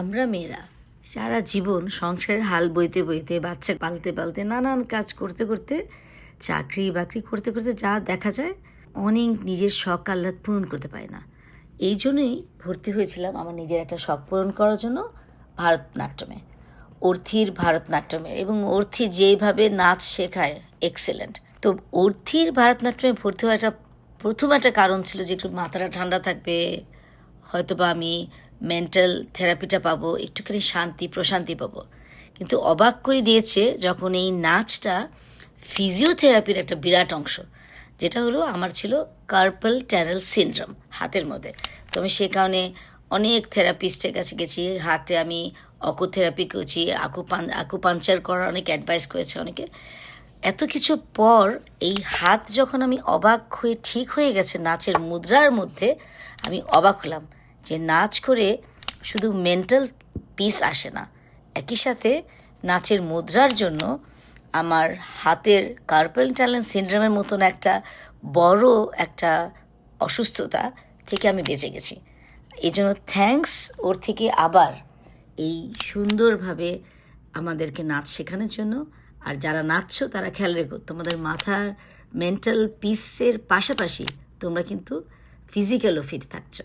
আমরা মেয়েরা সারা জীবন সংসারের হাল বইতে বইতে, বাচ্চা পালতে পালতে, নানান কাজ করতে করতে, চাকরি বাকরি করতে করতে যা দেখা যায়, অনেক নিজের শখ আহ্লাদ পূরণ করতে পারে না। এই জন্যই ভর্তি হয়েছিলাম আমার নিজের একটা শখ পূরণ করার জন্য ভারতনাট্যমে। অর্থির ভারতনাট্যমে এবং অর্থি যেভাবে নাচ শেখায় এক্সেলেন্ট তো অর্থির ভারতনাট্যমে ভর্তি হওয়ার একটা প্রথম একটা কারণ ছিল যে একটু মাথাটা ঠান্ডা থাকবে, হয়তোবা আমি মেন্টাল থেরাপিটা পাবো, একটুখানি শান্তি, প্রশান্তি পাবো। কিন্তু অবাক করে দিয়েছে যখন এই নাচটা ফিজিওথেরাপির একটা বিরাট অংশ, যেটা হলো আমার ছিল কার্পল ট্যানেল সিনড্রোম হাতের মধ্যে। তো আমি সে কারণে অনেক থেরাপিস্টের কাছে গেছি, হাতে আমি অকোথেরাপি করেছি আকুপান আকুপাঞ্চার করার অনেক অ্যাডভাইস করেছে অনেকে। এত কিছু পর এই হাত যখন আমি অবাক হয়ে, ঠিক হয়ে গেছে নাচের মুদ্রার মধ্যে, আমি অবাক হলাম। যে নাচ করে শুধু মেন্টাল পিস আসে না, একই সাথে নাচের মুদ্রার জন্য আমার হাতের কার্পেল ট্যালেন্ট সিন্ড্রোমের মতন একটা বড় একটা অসুস্থতা থেকে আমি বেঁচে গেছি। এই জন্য থ্যাঙ্কস ওর থেকে আবার এই সুন্দরভাবে আমাদেরকে নাচ শেখানোর জন্য, আর যারা নাচছো তারা খেয়াল রেখো, তোমাদের মাথার মেন্টাল পিসের পাশাপাশি তোমরা কিন্তু ফিজিক্যালও ফিট থাকছো।